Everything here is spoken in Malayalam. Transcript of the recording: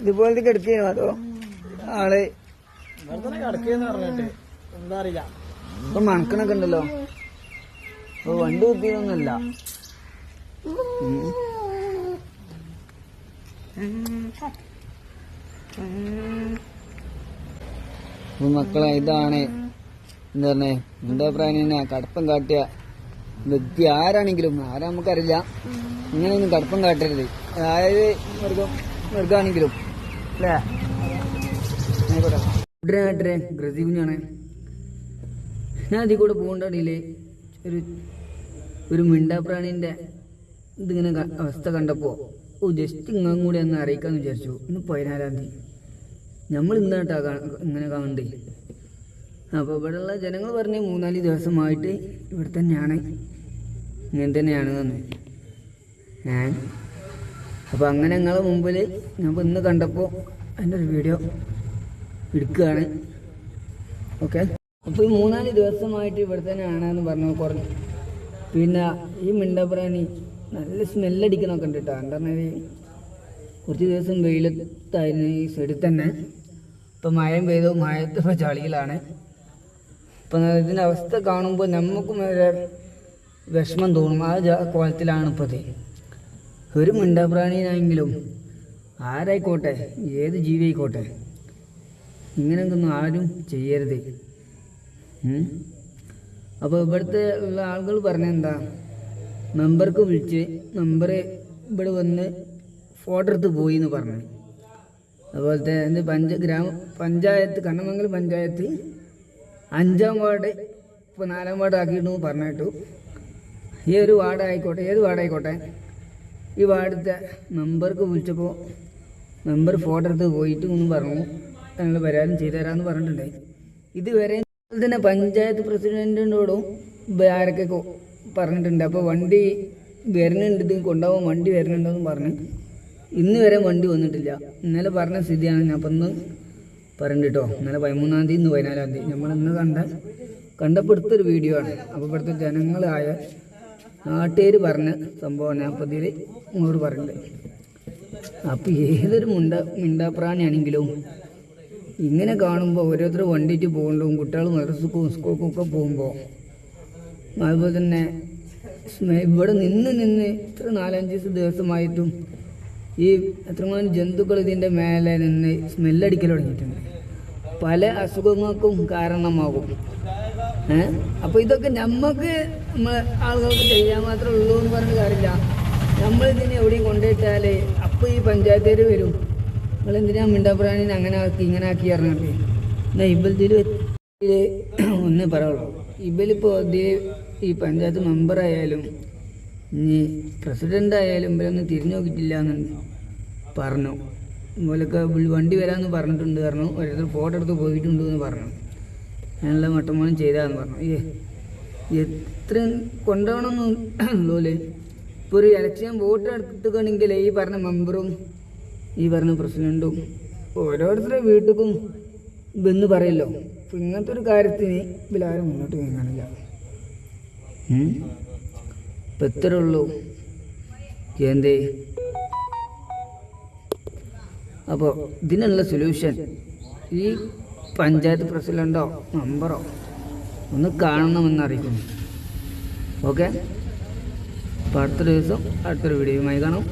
ഇതുപോലത്തെ കിടക്കുകയാണോ അതോ ആൾ? എന്താ അറിയില്ല. ഇപ്പൊ മണക്കണൊക്കെ ഉണ്ടല്ലോ. ഇപ്പൊ വണ്ടി കുത്തിയൊന്നുമല്ല അപ്പൊ മക്കളെ ഇതാണ് എന്താ പറഞ്ഞേ? എന്താ പ്രാണിനെ കടപ്പം കാട്ടിയ വ്യക്തി ആരാണെങ്കിലും ആരാ നമുക്കറിയില്ല. ഇങ്ങനെയൊന്നും കടപ്പം കാട്ടരുത്. അതായത് മൃഗം മൃഗാണെങ്കിലും അല്ലേ? ആയിക്കോട്ടെ. ഉടനെ ഗ്രസീവിനാണ് ഞാൻ അതിൽ കൂടെ പോകണ്ടടിയിൽ ഒരു ഒരു മിണ്ടാപ്രാണിന്റെ ഇതിങ്ങനെ അവസ്ഥ കണ്ടപ്പോൾ ഓ ജസ്റ്റ് ഇങ്ങനെ കൂടി ഒന്ന് അറിയിക്കാമെന്ന് വിചാരിച്ചു. ഇന്ന് പതിനാലാം തീയതി. നമ്മൾ ഇന്നാട്ടാ ഇങ്ങനെ കാണണ്ടേ? അപ്പോൾ ഇവിടെയുള്ള ജനങ്ങൾ പറഞ്ഞ് മൂന്നാൽ ദിവസമായിട്ട് ഇവിടെ തന്നെയാണ്. ഇങ്ങനെ തന്നെയാണ് എന്ന് ഏ? അപ്പോൾ അങ്ങനെ ഞങ്ങളെ മുമ്പിൽ ഞാൻ ഇന്ന് കണ്ടപ്പോൾ അതിന്റെ ഒരു വീഡിയോ എടുക്കുകയാണ് ഓക്കെ അപ്പോൾ ഈ മൂന്നാൽ ദിവസമായിട്ട് ഇവിടെ തന്നെയാണെന്ന് പറഞ്ഞു കുറഞ്ഞു. പിന്നെ ഈ മിണ്ടപ്രാണി നല്ല സ്മെല്ലടിക്കണമൊക്കെ ഉണ്ട് കേട്ടോ എന്താ പറഞ്ഞാൽ കുറച്ച് ദിവസം വെയിലത്തായിരുന്നു ഈ സൈഡിൽ തന്നെ. ഇപ്പം മഴയും പെയ്തു മഴത്ത് ഇപ്പോൾ ചളിയിലാണ്. ഇപ്പം ഇതിന്റെ അവസ്ഥ കാണുമ്പോൾ നമുക്കും ഒരു വിഷമം തോന്നും. ആ കോലത്തിലാണ് ഇപ്പോൾ ഒരു മിണ്ടപ്രാണിയാണെങ്കിലും ആരായിക്കോട്ടെ ഏത് ജീവി ആയിക്കോട്ടെ ഇങ്ങനെയൊക്കെ ഒന്നും ആരും ചെയ്യരുത്. അപ്പോൾ ഇവിടുത്തെ ഉള്ള ആളുകൾ പറഞ്ഞെന്താ? മെമ്പർക്ക് വിളിച്ച് മെമ്പർ ഇവിടെ വന്ന് ഫോട്ടോ എടുത്ത് പോയി എന്ന് പറഞ്ഞു. അതുപോലത്തെ എന്ത് പഞ്ച ഗ്രാമ പഞ്ചായത്ത് കണ്ണമംഗലം പഞ്ചായത്ത് അഞ്ചാം വാർഡ് ഇപ്പോൾ നാലാം വാർഡ് ആക്കിയിട്ടു പറഞ്ഞിട്ടു. ഈ ഒരു വാർഡായിക്കോട്ടെ ഏത് വാർഡ് ആയിക്കോട്ടെ ഈ വാർഡത്തെ മെമ്പർക്ക് വിളിച്ചപ്പോൾ മെമ്പർ ഫോട്ടോ എടുത്ത് പോയിട്ട് ഒന്ന് പറഞ്ഞു. ഞങ്ങൾ വരാനും ചെയ്തു തരാമെന്ന് പറഞ്ഞിട്ടുണ്ടായി. ഇതുവരെ തന്നെ പഞ്ചായത്ത് പ്രസിഡന്റിനോടും ആരൊക്കെ പറഞ്ഞിട്ടുണ്ട്. അപ്പോൾ വണ്ടി വരുന്നുണ്ട് ഇത് കൊണ്ടുപോകാൻ വണ്ടി വരുന്നുണ്ടെന്ന് പറഞ്ഞു. ഇന്ന് വരെ വണ്ടി വന്നിട്ടില്ല. ഇന്നലെ പറഞ്ഞ സ്ഥിതിയാണ് ഞാൻ അപ്പം ഇന്ന് പറഞ്ഞു കേട്ടോ ഇന്നലെ പതിമൂന്നാം തീയതി ഇന്ന് പതിനാലാം തീയതി. നമ്മൾ ഇന്ന് കണ്ട കണ്ടപ്പോൾ എടുത്തൊരു വീഡിയോ ആണ്. അപ്പോൾ ഇവിടുത്തെ ജനങ്ങളായ നാട്ടുകാർ പറഞ്ഞ സംഭവമാണ്. ഞാൻ ഇതിൽ ഇങ്ങോട്ട് പറഞ്ഞിട്ടുണ്ട് അപ്പോൾ ഏതൊരു മുണ്ട മിണ്ടാപ്രാണിയാണെങ്കിലും ഇങ്ങനെ കാണുമ്പോൾ ഓരോരുത്തർ വണ്ടിയിട്ട് പോകുമ്പോഴും കുട്ടികൾ മദ്രസക്കും സ്കൂൾക്കും ഒക്കെ പോകുമ്പോൾ അതുപോലെ തന്നെ ഇവിടെ നിന്ന് നിന്ന് ഇത്ര നാലഞ്ച് ദിവസമായിട്ടും ഈ എത്രമാനം ജന്തുക്കൾ ഇതിന്റെ മേലെ നിന്ന് സ്മെല്ലടിക്കൽ തുടങ്ങിയിട്ടുണ്ട്. പല അസുഖങ്ങൾക്കും കാരണമാകും. ഏഹ് അപ്പോൾ ഇതൊക്കെ നമുക്ക് ആളുകൾക്ക് ചെയ്യാൻ മാത്രമേ ഉള്ളൂ എന്ന് പറഞ്ഞ കാര്യമില്ല. നമ്മൾ ഇതിനെ എവിടെയും കൊണ്ടുപോയിട്ടാൽ അപ്പോൾ ഈ പഞ്ചായത്തേര് വരും. നിങ്ങൾ എന്തിനാ മിണ്ടാപ്രാണിനെ അങ്ങനെ ആക്കി ഇങ്ങനെ ആക്കി അറിഞ്ഞിട്ട് എന്നാൽ ഇബലത്തിൽ ഒന്നേ പറയുള്ളൂ. ഇബലിപ്പോൾ ഈ പഞ്ചായത്ത് മെമ്പർ ആയാലും ഇനി പ്രസിഡന്റ് ആയാലും ഇവരൊന്നും തിരിഞ്ഞു നോക്കിയിട്ടില്ല എന്ന് പറഞ്ഞു. ഇതുപോലൊക്കെ വണ്ടി വരാമെന്ന് പറഞ്ഞിട്ടുണ്ട്. പറഞ്ഞു. ഓരോരുത്തർ ഫോട്ടോ എടുത്ത് പോയിട്ടുണ്ട് എന്ന് പറഞ്ഞു. ഞാനുള്ള മട്ടമോനും ചെയ്താന്ന് പറഞ്ഞു. ഏ എത്ര കൊണ്ടുപോകണമെന്നുള്ളൂൽ ഇപ്പോൾ ഒരു ഇലക്ഷൻ വോട്ട് എടുത്തുകയാണെങ്കിൽ ഈ പറഞ്ഞ മെമ്പറും ഈ പറഞ്ഞ പ്രസിഡന്റും ഓരോരുത്തരുടെ വീട്ടിലും ഇതെന്ന് പറയല്ലോ. അപ്പം ഇങ്ങനത്തെ ഒരു കാര്യത്തിന് ഇതിലാരും മുന്നോട്ട് നീങ്ങാനില്ല? ഇപ്പം എത്ര ഉള്ളൂ. എന്തേ? അപ്പോൾ ഇതിനുള്ള സൊല്യൂഷൻ ഈ പഞ്ചായത്ത് പ്രസിഡന്റോ മെമ്പറോ ഒന്ന് കാണണമെന്നറിയിക്കുന്നു. ഓക്കെ? അപ്പോൾ അടുത്തൊരു ദിവസം അടുത്തൊരു വീഡിയോയുമായി കാണാം.